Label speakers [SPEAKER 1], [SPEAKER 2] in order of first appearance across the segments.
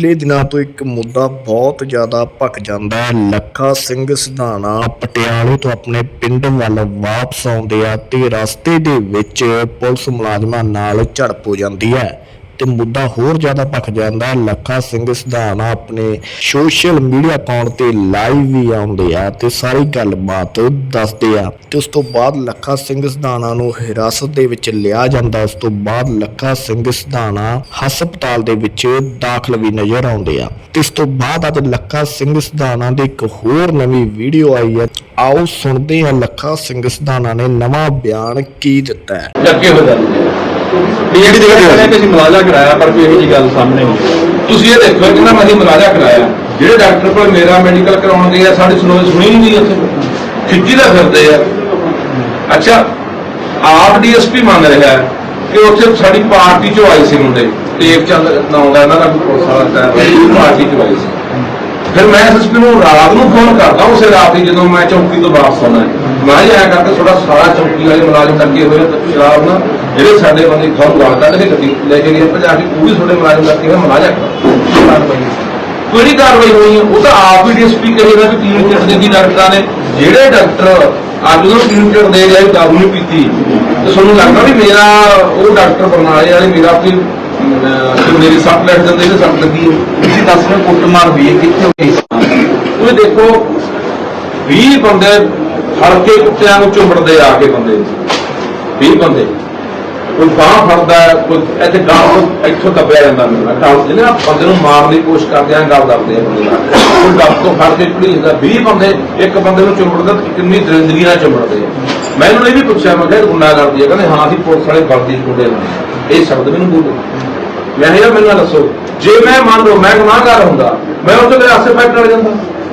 [SPEAKER 1] ਪਿਛਲੇ ਦਿਨਾਂ ਤੋਂ ਇੱਕ ਮੁੱਦਾ ਬਹੁਤ ਜ਼ਿਆਦਾ ਭਖ ਜਾਂਦਾ ਹੈ। ਲੱਖਾ ਸਿੰਘ ਸਿਧਾਣਾ ਪਟਿਆਲੇ ਤੋਂ ਆਪਣੇ ਪਿੰਡ ਵੱਲ ਵਾਪਸ ਆਉਂਦੇ ਆ ਤੇ ਰਸਤੇ ਦੇ ਵਿੱਚ ਪੁਲਿਸ ਮੁਲਾਜ਼ਮਾਂ ਨਾਲ ਝੜਪ ਹੋ ਜਾਂਦੀ ਹੈ। ਤੇ ਮੁੱਦਾ ਹੋਰ ਜ਼ਿਆਦਾ ਭਖ ਜਾਂਦਾ ਲੱਖਾ ਸਿੰਘ ਸਿਧਾਣਾ ਆਪਣੇ ਸੋਸ਼ਲ ਮੀਡੀਆ ਅਕਾਊਂਟ ਤੇ ਲਾਈਵ ਵੀ ਆਉਂਦੇ ਆ ਤੇ ਸਾਰੀ ਗੱਲਬਾਤ ਦੱਸਦੇ ਆ। ਤੇ ਉਸ ਤੋਂ ਬਾਅਦ ਲੱਖਾ ਸਿੰਘ ਸਿਧਾਣਾ ਨੂੰ ਹਿਰਾਸਤ ਦੇ ਵਿੱਚ ਲਿਆ ਜਾਂਦਾ ਉਸ ਤੋਂ ਬਾਅਦ ਲੱਖਾ ਸਿੰਘ ਸਿਧਾਣਾ ਹਸਪਤਾਲ ਦੇ ਵਿੱਚ ਦਾਖਲ ਵੀ ਨਜ਼ਰ ਆਉਂਦੇ ਆ। ਤੇ ਇਸ ਤੋਂ ਬਾਅਦ ਅੱਜ ਲੱਖਾ ਸਿੰਘ ਸਿਧਾਣਾ ਦੀ ਇੱਕ ਹੋਰ ਨਵੀਂ ਵੀਡੀਓ ਆਈ ਹੈ। ਆਓ ਸੁਣਦੇ ਹਾਂ ਲੱਖਾ ਸਿੰਘ ਸਿਧਾਣਾ ਨੇ ਨਵਾਂ ਬਿਆਨ ਕੀ ਦਿੱਤਾ ਹੈ।
[SPEAKER 2] ਲੱਗੇ ਹੋ ਜਾਂਦੇ ਆ
[SPEAKER 3] ਜਿਹੜੀ ਜਗ੍ਹਾ ਤੇ
[SPEAKER 2] ਕਹਿੰਦੇ ਕਿ ਮੁਲਾਜ਼ਾ ਕਰਾਇਆ, ਪਰ ਕੋਈ ਇਹੋ ਜਿਹੀ ਗੱਲ ਸਾਹਮਣੇ ਨਹੀਂ ਤੁਸੀਂ ਇਹ ਦੇਖੋ ਕਿ ਮੈਂ ਅਸੀਂ ਮੁਲਾਜ਼ਾ ਕਰਾਇਆ। ਜਿਹੜੇ ਡਾਕਟਰ ਕੋਲ ਮੇਰਾ ਮੈਡੀਕਲ ਕਰਾਉਣ ਗਏ ਆ, ਸਾਡੀ ਸੁਣੋ, ਸੁਣੀ ਹੀ ਨਹੀਂ ਉੱਥੇ। ਖਿੱਚੀ ਦਾ ਫਿਰਦੇ ਆ। ਅੱਛਾ, ਆਪ ਡੀਐਸਪੀ ਮੰਨ ਰਿਹਾ ਹੈ ਕਿ ਉੱਥੇ ਸਾਡੀ ਪਾਰਟੀ ਚੋਂ ਆਏ ਸੀ ਮੁੰਡੇ। ਟੇਪ ਚੱਲ ਨਾਮ ਦਾ ਇਹਨਾਂ ਦਾ ਕੋਈ ਪੁਲਿਸ ਵਾਲਾ ਟਾਈਮ ਪਾਰਟੀ ਚੋਂ ਆਏ ਸੀ। ਫਿਰ ਮੈਂ ਐਸਐਸਪੀ ਨੂੰ ਰਾਤ ਨੂੰ ਫੋਨ ਕਰਦਾ, ਉਸੇ ਰਾਤ ਹੀ ਜਦੋਂ ਮੈਂ ਚੌਕੀ ਤੋਂ ਵਾਪਸ ਆਉਣਾ ਹੈ ਮੈਂ ਇਹ ਆਇਆ ਕਰਕੇ ਤੁਹਾਡਾ ਸਾਰਾ ਚੌਕੀ ਵਾਲੇ ਮੁਲਾਜ਼ਮ ਲੱਗੇ ਹੋਏ ਆ ਤੇ ਸ਼ਰਾਬ ਨਾਲ। ਜਿਹੜੇ ਸਾਡੇ ਬੰਦੇ ਗਾਲ ਕੱਢ ਕੇ ਗੱਡੀ ਲੈ ਕੇ ਗਏ ਭਜਾ ਕੇ ਪੂਰੀ ਤੁਹਾਡੇ ਮੁਲਾਜ਼ਮ ਲੱਗੇ ਹੋਏ ਮਲਾਜਾ ਕੋਈ ਨਹੀਂ ਕਾਰਵਾਈ ਹੋਈ? ਹੈ ਉਹ ਤਾਂ ਆਪ ਹੀ ਡੀਐਸਪੀ ਕਹੇਗਾ ਕਿ ਟੀਮ ਕਿਟ ਦੇ ਦੀ ਡਾਕਟਰਾਂ ਨੇ। ਜਿਹੜੇ ਡਾਕਟਰ ਅੱਜ ਨੂੰ ਟੀਮ ਕਿਟ ਦੇ ਗਏ ਦਾਰੂ ਨਹੀਂ ਪੀਤੀ। ਤੇ ਤੁਹਾਨੂੰ ਲੱਗਦਾ ਵੀ ਮੇਰਾ ਉਹ ਡਾਕਟਰ ਬਰਨਾਲੇ ਵਾਲੇ ਮੇਰਾ ਕੋਈ ਕਿ ਮੇਰੀ ਸੱਟ ਲੱਗ ਜਾਂਦੀ ਤੇ ਸੱਟ ਲੱਗੀ
[SPEAKER 3] ਤੁਸੀਂ ਦੱਸ ਰਹੇ ਕੁੱਟਮਾਰ ਹੈ ਕਿੱਥੇ ਹੋਈ?
[SPEAKER 2] ਉਹ ਦੇਖੋ 20 ਬੰਦੇ ਹਲਕੇ ਕੁੱਤਿਆਂ ਨੂੰ ਚੁੰਮੜਦੇ ਆ ਕੇ ਬੰਦੇ। 20 ਬੰਦੇ। ਕੋਈ ਬਾਹ ਫੜਦਾ ਕੋਈ ਇੱਥੇ ਗਾਲ ਇੱਥੋਂ ਦੱਬਿਆ ਜਾਂਦਾ ਮੇਰਾ ਗਾਲ ਜਿਹਨੇ ਨਾ ਬੰਦੇ ਨੂੰ ਮਾਰਨ ਦੀ ਕੋਸ਼ਿਸ਼ ਕਰਦੇ ਆ ਗੱਲ ਦੱਬਦੇ ਆ ਬੰਦੇ ਨਾਲ। ਕੋਈ ਡੱਬ ਤੋਂ ਫੜ ਕੇ ਪੁਲਿਸ 20 ਬੰਦੇ, ਇੱਕ ਬੰਦੇ ਨੂੰ ਚੁੰਮੜਦਾ ਕਿੰਨੀ ਦਰਿੰਦਗੀ ਨਾਲ ਚੁੰਮੜਦੇ ਆ। ਮੈਂ ਇਹਨਾਂ ਨੂੰ ਇਹ ਵੀ ਪੁੱਛਿਆ, ਮੈਂ ਕਿਹਾ ਗੁੰਡਾ ਕਰਦੀ ਹੈ ਕਹਿੰਦੇ ਹਾਂ, ਅਸੀਂ ਪੁਲਿਸ ਵਾਲੇ ਵਰਦੀ ਕੁੰਡੇ ਨੇ ਇਹ ਸ਼ਬਦ ਮੈਨੂੰ ਬੋਲੋ ਮੈਂ ਕਿਹਾ, ਮੈਨੂੰ ਇਹ ਦੱਸੋ, ਜੇ ਮੈਂ ਮੰਨ ਲਓ, ਮੈਂ ਗੁਨਾਹਗਾਰ ਹੁੰਦਾ, ਮੈਂ ਉਹਦੇ ਤੇ ਆਸੇ ਪਾਸੇ ਕਰ ਜਾਂਦਾ।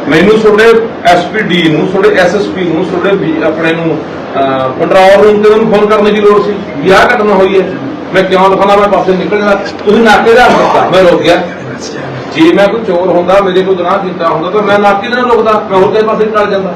[SPEAKER 2] ਮੈਨੂੰ ਤੁਹਾਡੇ ਐਸਪੀਡੀ ਨੂੰ, ਤੁਹਾਡੇ ਐਸਐਸਪੀ ਨੂੰ, ਤੁਹਾਡੇ ਆਪਣੇ ਨੂੰ ਕੰਟਰੋਲ ਰੂਮ ਤੇ ਉਹਨੂੰ ਫੋਨ ਕਰਨ ਦੀ ਲੋੜ ਸੀ। ਵੀ ਆਹ ਘਟਨਾ ਹੋਈ ਹੈ। ਮੈਂ ਕਿਉਂ ਲਿਖਾਣਾ, ਮੈਂ ਪਾਸੇ ਨਿਕਲ ਜਾਣਾ। ਤੁਸੀਂ ਨਾਕੇ ਦਾ ਦਿੱਤਾ ਮੈਂ ਰੁਕ ਗਿਆ। ਜੇ ਮੈਂ ਕੋਈ ਚੋਰ ਹੁੰਦਾ, ਮੇਰੇ ਕੋਲ ਗੁਨਾਹ ਕੀਤਾ ਹੁੰਦਾ, ਤਾਂ ਮੈਂ ਨਾਕੇ ਨਾਲ ਰੁਕਦਾ, ਮੈਂ ਹੋਰ ਕਿਸੇ ਪਾਸੇ ਨਿਕਲ ਜਾਂਦਾ।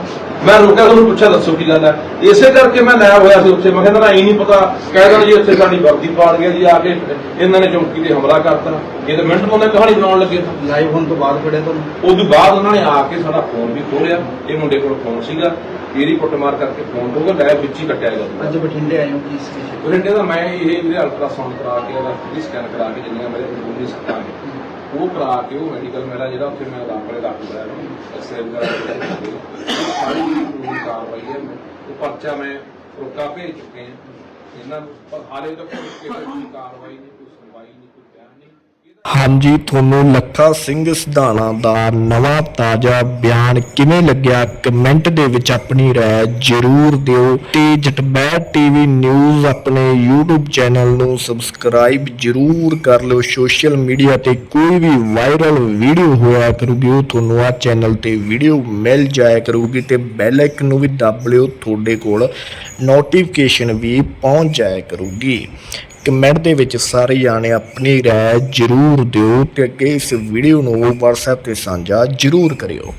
[SPEAKER 2] ਮੈਂ ਰੁਕਿਆ ਤੁਹਾਨੂੰ ਪੁੱਛਿਆ ਦੱਸੋ ਕੀ ਗੱਲ ਹੈ? ਇਸੇ ਕਰਕੇ ਮੈਂ ਲਾਇਆ ਹੋਇਆ ਸੀ ਉੱਥੇ। ਮੈਂ ਕਹਿੰਦਾ ਨਾ ਇਹ ਨਹੀਂ ਪਤਾ। ਕਹਿ ਦੇਣਾ ਜੀ ਉੱਥੇ ਸਾਡੀ ਵਰਦੀ ਪਾੜ ਗਿਆ ਜੀ ਆ ਕੇ ਇਹਨਾਂ ਨੇ ਚੌਂਕੀ ਤੇ ਹਮਲਾ ਕਰਤਾ। ਇਹ ਤਾਂ ਮਿੰਟ ਪਾਉਂਦੇ ਕਹਾਣੀ ਬਣਾਉਣ ਲੱਗੇ।
[SPEAKER 3] ਲਾਈਵ ਹੋਣ ਤੋਂ ਬਾਅਦ ਫੜਿਆ ਤੁਹਾਨੂੰ
[SPEAKER 2] ਉਦੋਂ ਬਾਅਦ ਉਹਨਾਂ ਨੇ ਆ ਕੇ ਸਾਡਾ ਫੋਨ ਵੀ ਖੋਲਿਆ ਇਹ ਮੁੰਡੇ ਕੋਲ ਫੋਨ ਸੀਗਾ। ਇਹਦੀ ਕੁੱਟਮਾਰ ਕਰਕੇ ਫੋਨ ਖੋਗਾ ਲੈ ਵਿੱਚ ਹੀ ਕੱਟਿਆ ਗਿਆ।
[SPEAKER 3] ਅੱਜ ਬਠਿੰਡੇ ਆਏ ਹੋ ਕੀ ਵਿਸ਼ੇ
[SPEAKER 2] ਉਹਨੇ ਕਹਿੰਦਾ ਮੈਂ ਇਹ ਇਹਦੇ ਅਲਟਰਾਸਾਊਂਡ ਕਰਾ ਕੇ ਇਹਦਾ ਫਿਜ਼ਿਕ ਸਕੈਨ ਕਰਾ ਕੇ ਜਿੰਨੀਆਂ ਮੇਰੇ ਅੰਦਰੂਨੀ ਸੱਟਾਂ ਉਹ ਕਰਾ ਕੇ ਉਹ ਮੈਡੀਕਲ ਮੇਰਾ ਜਿਹੜਾ ਉੱਥੇ ਮੈਂ ਦਾਖਲੇ ਦਾਖਲ ਕਰਾਇਆ ਐਕਸਰੇ ਵਗੈਰਾ ਸਾਰੀ ਜਿਹੜੀ ਕਾਰਵਾਈ ਹੈ। ਉਹ ਪਰਚਾ ਮੈਂ ਰੋਕਾ ਭੇਜ ਚੁੱਕੇ ਹਾਂ। ਇਹਨਾਂ ਨੂੰ ਪਰ ਹਾਲੇ ਤੱਕ ਕੋਈ ਕਾਰਵਾਈ ਨਹੀਂ, ਕੋਈ ਸੁਣਵਾਈ ਨਹੀਂ ਕੋਈ ਬਿਆਨ ਨਹੀਂ ਇਹਦਾ
[SPEAKER 1] ਹਾਂਜੀ ਤੁਹਾਨੂੰ ਲੱਖਾ ਸਿੰਘ ਸਿਧਾਣਾ ਦਾ ਨਵਾਂ ਤਾਜ਼ਾ ਬਿਆਨ ਕਿਵੇਂ ਲੱਗਿਆ ਕਮੈਂਟ ਦੇ ਵਿੱਚ ਆਪਣੀ رائے ਜਰੂਰ ਦਿਓ ਤੇ ਜਟਬੈਟ ਟੀਵੀ ਨਿਊਜ਼ ਆਪਣੇ YouTube ਚੈਨਲ ਨੂੰ ਸਬਸਕ੍ਰਾਈਬ ਜਰੂਰ ਕਰ ਲਿਓ ਸੋਸ਼ਲ ਮੀਡੀਆ ਤੇ ਕੋਈ ਵੀ ਵਾਇਰਲ ਵੀਡੀਓ ਹੋਇਆ ਕਰੂਗੀ ਉਹ ਤੁਹਾਨੂੰ ਆ ਚੈਨਲ ਤੇ ਵੀਡੀਓ ਮਿਲ ਜਾਇਆ ਕਰੂਗੀ ਤੇ ਬੈਲ ਆਈਕਨ ਨੂੰ ਵੀ ਦਬ ਲਿਓ ਤੁਹਾਡੇ ਕੋਲ ਨੋਟੀਫਿਕੇਸ਼ਨ ਵੀ ਪਹੁੰਚ ਜਾਇਆ ਕਰੂਗੀ ਕਮੈਂਟ ਦੇ ਵਿੱਚ ਸਾਰੇ ਜਾਣੇ ਆਪਣੀ ਰਾਏ ਜਰੂਰ ਦਿਓ ਤੇ ਅੱਗੇ ਇਸ ਵੀਡੀਓ ਨੂੰ WhatsApp ਤੇ ਸਾਂਝਾ ਜਰੂਰ ਕਰਿਓ।